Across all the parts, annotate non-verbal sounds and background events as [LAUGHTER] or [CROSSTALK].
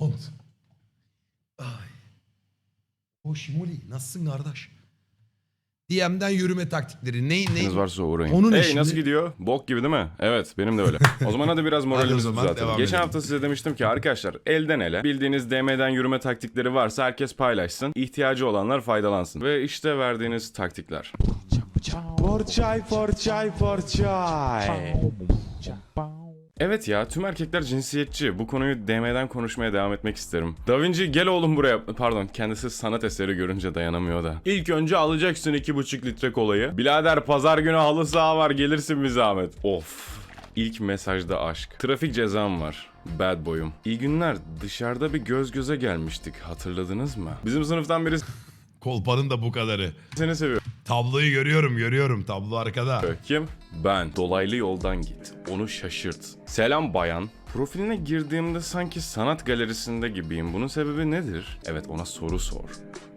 Hont. Ay. O Şimuli nasılsın kardeş? DM'den yürüme taktikleri. Ne, ne? Neyiniz varsa uğrayın. Onun hey nasıl gidiyor? Bok gibi değil mi? Evet benim de öyle. [LAUGHS] O zaman hadi biraz moralimizi zaman düzeltelim. devam Geçen edelim. hafta size demiştim ki arkadaşlar elden ele bildiğiniz DM'den yürüme taktikleri varsa herkes paylaşsın. İhtiyacı olanlar faydalansın. Ve işte verdiğiniz taktikler. Porçay, porçay, porçay. Evet ya tüm erkekler cinsiyetçi. Bu konuyu DM'den konuşmaya devam etmek isterim. Da Vinci gel oğlum buraya. Pardon kendisi sanat eseri görünce dayanamıyor da. İlk önce alacaksın iki buçuk litre kolayı. Birader pazar günü halı saha var gelirsin bir zahmet. Of. İlk mesajda aşk. Trafik cezam var. Bad boyum. İyi günler. Dışarıda bir göz göze gelmiştik. Hatırladınız mı? Bizim sınıftan biri Kolpanın da bu kadarı. seni seviyor. Tabloyu görüyorum görüyorum. Tablo arkada. Kim? Ben. Dolaylı yoldan git. Onu şaşırt. Selam bayan. Profiline girdiğimde sanki sanat galerisinde gibiyim. Bunun sebebi nedir? Evet ona soru sor.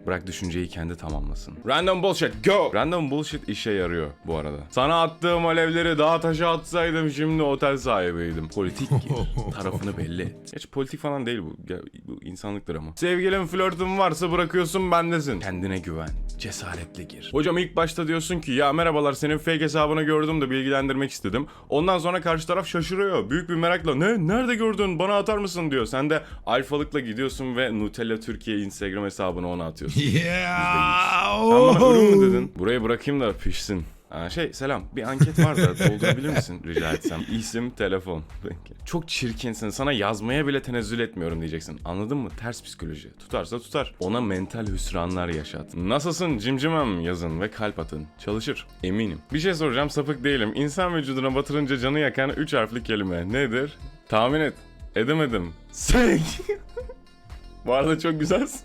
Bırak düşünceyi kendi tamamlasın. Random bullshit go! Random bullshit işe yarıyor bu arada. Sana attığım alevleri daha taşa atsaydım şimdi otel sahibiydim. Politik [LAUGHS] gir. Tarafını belli et. Geç politik falan değil bu. Ya, bu insanlıktır ama. Sevgilin flörtün varsa bırakıyorsun bendesin. Kendine güven. Cesaretle gir. Hocam ilk başta diyorsun ki ya merhabalar senin fake hesabını gördüm de bilgilendirmek istedim. Ondan sonra karşı taraf şaşırıyor. Büyük bir merakla ne nerede gördün bana atar mısın diyor. Sen de alfalıkla gidiyorsun ve Nutella Türkiye Instagram hesabını ona atıyorsun. [LAUGHS] Yeah. Sen bana oh. ürün mü dedin? Buraya bırakayım da pişsin. Ha, şey selam bir anket var da doldurabilir misin rica etsem? İsim, telefon. Çok çirkinsin sana yazmaya bile tenezzül etmiyorum diyeceksin. Anladın mı? Ters psikoloji. Tutarsa tutar. Ona mental hüsranlar yaşat. Nasılsın cimcimem yazın ve kalp atın. Çalışır. Eminim. Bir şey soracağım sapık değilim. İnsan vücuduna batırınca canı yakan 3 harfli kelime nedir? Tahmin et. Edemedim. Sek. [LAUGHS] Bu arada çok güzelsin.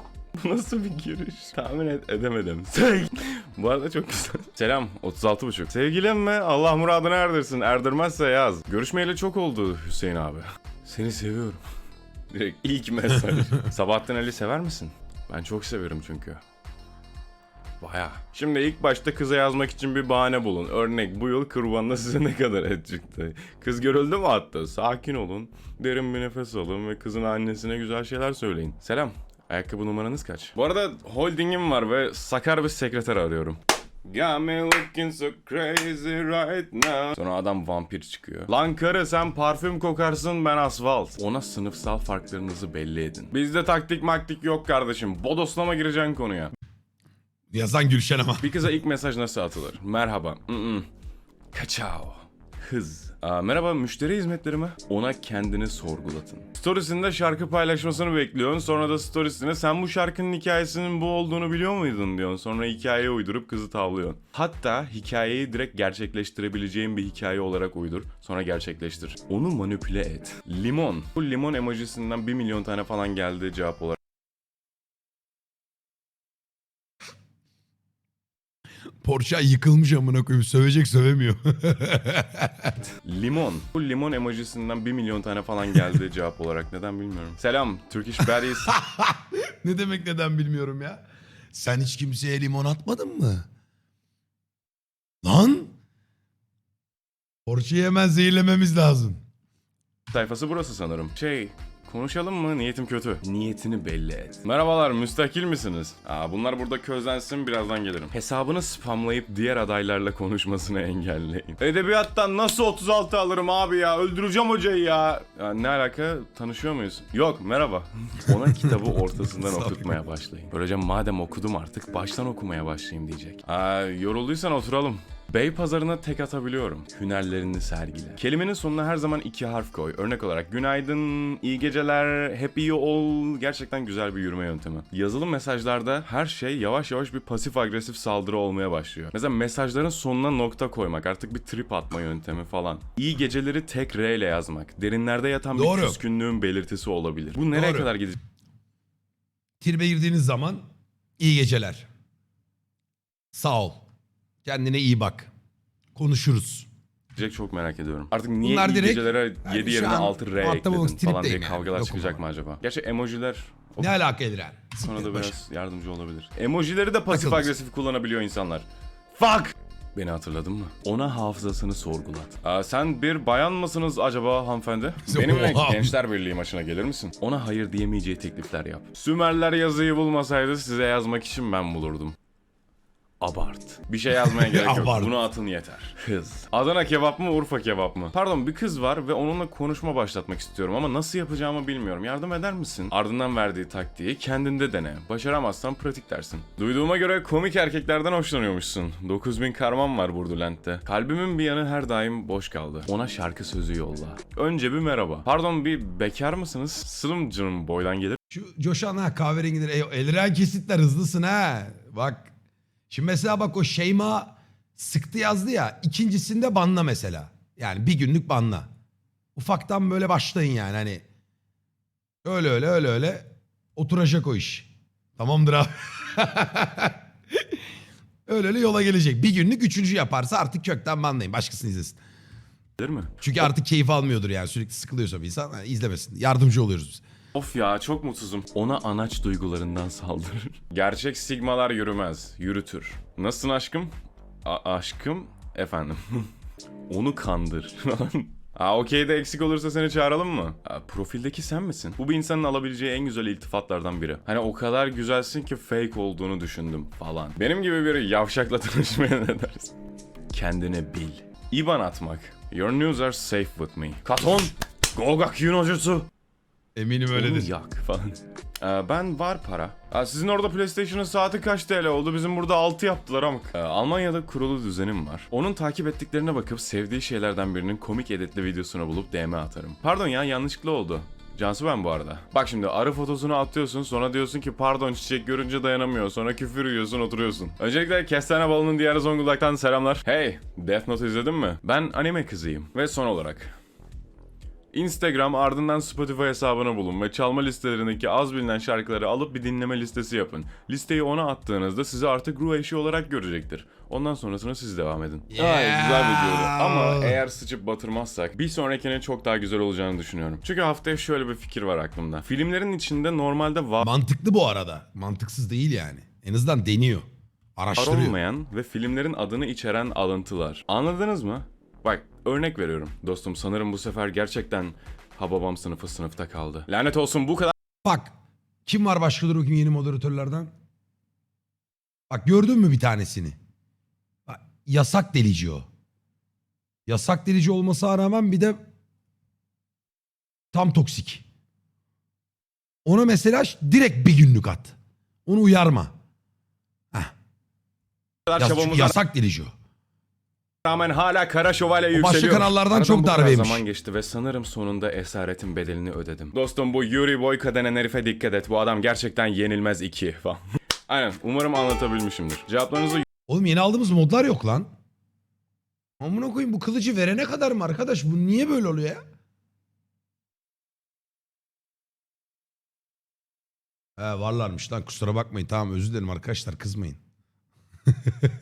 Nasıl bir giriş? Tahmin et edemedim. [LAUGHS] Sek. Bu arada çok güzel. Selam 36.5. Sevgilim mi? Allah muradını erdirsin. Erdirmezse yaz. Görüşmeyeli çok oldu Hüseyin abi. Seni seviyorum. Direkt ilk mesaj. [LAUGHS] Sabahattin Ali sever misin? Ben çok severim çünkü. Baya. Şimdi ilk başta kıza yazmak için bir bahane bulun. Örnek bu yıl kurbanla size ne kadar et çıktı? Kız görüldü mü hatta? Sakin olun. Derin bir nefes alın ve kızın annesine güzel şeyler söyleyin. Selam. Ayakkabı numaranız kaç? Bu arada holdingim var ve sakar bir sekreter arıyorum. Got me looking so crazy right now. Sonra adam vampir çıkıyor. Lan karı sen parfüm kokarsın ben asfalt. Ona sınıfsal farklarınızı belli edin. Bizde taktik maktik yok kardeşim. Bodoslama gireceksin konuya. Yazan Gülşen ama. Bir kıza ilk mesaj nasıl atılır? Merhaba. Mm-mm. Kaçao. Hız. Merhaba müşteri hizmetleri mi? Ona kendini sorgulatın. Storiesinde şarkı paylaşmasını bekliyorsun. Sonra da storiesine sen bu şarkının hikayesinin bu olduğunu biliyor muydun diyorsun. Sonra hikayeye uydurup kızı tavlıyorsun. Hatta hikayeyi direkt gerçekleştirebileceğin bir hikaye olarak uydur. Sonra gerçekleştir. Onu manipüle et. Limon. Bu limon emojisinden 1 milyon tane falan geldi cevap olarak. Porsche yıkılmış amına koyayım. Sövecek sövemiyor. [LAUGHS] Limon. Bu limon emojisinden 1 milyon tane falan geldi [LAUGHS] cevap olarak. Neden bilmiyorum. Selam. Turkish Baddies. [LAUGHS] ne demek neden bilmiyorum ya. Sen hiç kimseye limon atmadın mı? Lan? Porsche'yi hemen zehirlememiz lazım. sayfası burası sanırım. Şey, konuşalım mı? Niyetim kötü. Niyetini belli et. Merhabalar, müstakil misiniz? Aa, bunlar burada közlensin, birazdan gelirim. Hesabını spamlayıp diğer adaylarla konuşmasını [LAUGHS] engelleyin. Edebiyattan nasıl 36 alırım abi ya? Öldüreceğim hocayı ya. ya ne alaka? Tanışıyor muyuz? Yok, merhaba. [LAUGHS] Ona kitabı ortasından [LAUGHS] okutmaya başlayın. Böylece madem okudum artık baştan okumaya başlayayım diyecek. Aa, yorulduysan oturalım. Bey pazarına tek atabiliyorum. Hünerlerini sergile. Kelimenin sonuna her zaman iki harf koy. Örnek olarak günaydın, iyi geceler, hep iyi ol. Gerçekten güzel bir yürüme yöntemi. Yazılı mesajlarda her şey yavaş yavaş bir pasif agresif saldırı olmaya başlıyor. Mesela mesajların sonuna nokta koymak, artık bir trip atma yöntemi falan. İyi geceleri tek R ile yazmak. Derinlerde yatan Doğru. bir küskünlüğün belirtisi olabilir. Bu nereye Doğru. kadar gidecek? Tribe girdiğiniz zaman iyi geceler. Sağ ol. Kendine iyi bak. Konuşuruz. çok merak ediyorum. Artık niye Bunlar iyi direkt- gecelere Yani 7 şu yerine an 6 R olmak ekledin falan diye tripteyim yani. kavgalar Yokum çıkacak ama. mı acaba? Gerçi emojiler o Ne alaka Ediren? Sonra da Siktir başı. biraz yardımcı olabilir. Emojileri de pasif Takılmasın. agresif kullanabiliyor insanlar. Fuck! Beni hatırladın mı? Ona hafızasını sorgulat. Aa, sen bir bayan mısınız acaba hanımefendi? [LAUGHS] Benimle Oha. Gençler Birliği maçına gelir misin? Ona hayır diyemeyeceği teklifler yap. Sümerler yazıyı bulmasaydı size yazmak için ben bulurdum. Abart. Bir şey yazmaya [LAUGHS] gerek yok. Abart. Bunu atın yeter. Hız. Adana kebap mı Urfa kebap mı? Pardon bir kız var ve onunla konuşma başlatmak istiyorum ama nasıl yapacağımı bilmiyorum. Yardım eder misin? Ardından verdiği taktiği kendinde dene. Başaramazsan pratik dersin. Duyduğuma göre komik erkeklerden hoşlanıyormuşsun. 9000 karman var Burdulent'te. Kalbimin bir yanı her daim boş kaldı. Ona şarkı sözü yolla. Önce bir merhaba. Pardon bir bekar mısınız? Sılımcının boydan gelir Şu coşan ha kahverengidir. Ey, Eliren kesitler hızlısın ha. Bak. Şimdi mesela bak o Şeyma sıktı yazdı ya. ikincisinde banla mesela. Yani bir günlük banla. Ufaktan böyle başlayın yani hani. Öyle öyle öyle öyle. Oturacak o iş. Tamamdır abi. [LAUGHS] öyle öyle yola gelecek. Bir günlük üçüncü yaparsa artık kökten banlayın. Başkasını izlesin. mi? Çünkü artık keyif almıyordur yani. Sürekli sıkılıyorsa bir insan izlemesin. Yardımcı oluyoruz biz. Of ya çok mutsuzum. Ona anaç duygularından saldırır. [LAUGHS] Gerçek sigmalar yürümez, yürütür. Nasılsın aşkım? A- aşkım? Efendim. [LAUGHS] Onu kandır. [LAUGHS] Aa okey de eksik olursa seni çağıralım mı? Aa, profildeki sen misin? Bu bir insanın alabileceği en güzel iltifatlardan biri. Hani o kadar güzelsin ki fake olduğunu düşündüm falan. Benim gibi biri yavşakla tanışmaya ne dersin? Kendini bil. İban atmak. Your news are safe with me. Katon! Gogak Yunojutsu! Eminim Onu öyledir. yak falan. Ee, ben var para. Aa, sizin orada PlayStation'ın saati kaç TL oldu? Bizim burada 6 yaptılar ama. Ee, Almanya'da kurulu düzenim var. Onun takip ettiklerine bakıp sevdiği şeylerden birinin komik editli videosunu bulup DM atarım. Pardon ya yanlışlıkla oldu. Cansu ben bu arada. Bak şimdi arı fotosunu atıyorsun sonra diyorsun ki pardon çiçek görünce dayanamıyor sonra küfür yiyorsun oturuyorsun. Öncelikle Kestane Balı'nın diğer Zonguldak'tan selamlar. Hey Death Note izledin mi? Ben anime kızıyım. Ve son olarak Instagram ardından Spotify hesabını bulun ve çalma listelerindeki az bilinen şarkıları alıp bir dinleme listesi yapın. Listeyi ona attığınızda sizi artık ruh eşi olarak görecektir. Ondan sonrasına siz devam edin. Yeah. Ay güzel videoydu. Ama eğer sıçıp batırmazsak bir sonrakinin çok daha güzel olacağını düşünüyorum. Çünkü haftaya şöyle bir fikir var aklımda. Filmlerin içinde normalde var Mantıklı bu arada. Mantıksız değil yani. En azından deniyor. Araştırıyor. olmayan ve filmlerin adını içeren alıntılar. Anladınız mı? Bak örnek veriyorum. Dostum sanırım bu sefer gerçekten Hababam sınıfı sınıfta kaldı. Lanet olsun bu kadar Bak kim var başka dur bakayım yeni moderatörlerden? Bak gördün mü bir tanesini? Bak, yasak delici o. Yasak delici olmasına rağmen bir de tam toksik. Ona mesela direkt bir günlük at. Onu uyarma. Heh, çünkü yasak delici o. rağmen hala Kara Şövalye O başka yükseliyor. kanallardan Aradan çok bu kadar darbeymiş. zaman geçti ve sanırım sonunda esaretin bedelini ödedim. Dostum bu Yuri Boyka denen herife dikkat et. Bu adam gerçekten yenilmez iki falan. [LAUGHS] Aynen umarım anlatabilmişimdir. Cevaplarınızı Oğlum yeni aldığımız modlar yok lan. Amına koyayım bu kılıcı verene kadar mı arkadaş? Bu niye böyle oluyor ya? He varlarmış lan kusura bakmayın tamam özür dilerim arkadaşlar kızmayın. [LAUGHS]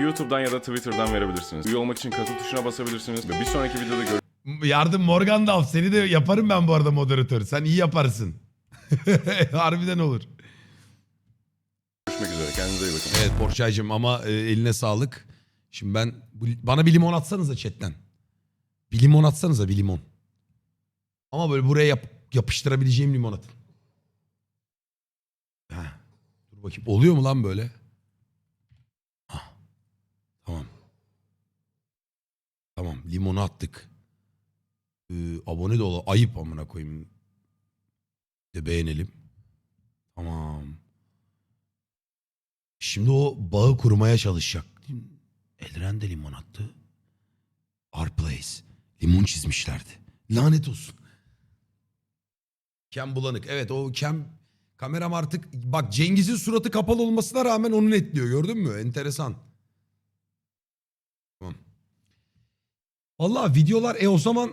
YouTube'dan ya da Twitter'dan verebilirsiniz. Üye olmak için katıl tuşuna basabilirsiniz. Ve bir sonraki videoda Yardım Morgandalf seni de yaparım ben bu arada moderatör. Sen iyi yaparsın. [LAUGHS] Harbiden olur. görüşmek üzere. Kendinize iyi bakın. Evet Porçaycığım ama e, eline sağlık. Şimdi ben bu- bana bir limon atsanıza chatten. Bir limon atsanıza bir limon. Ama böyle buraya yap- yapıştırabileceğim limon atın. Heh. Dur bakayım oluyor mu lan böyle? Hah. Tamam. Tamam limonu attık. Ee, abone de ol. Ayıp amına koyayım. De beğenelim. Tamam. Şimdi o bağı kurmaya çalışacak. Elren de limon attı. Arplace. Limon çizmişlerdi. Lanet olsun. Kem bulanık. Evet o kem kameram artık bak Cengiz'in suratı kapalı olmasına rağmen onu netliyor gördün mü? Enteresan. Vallahi videolar e o zaman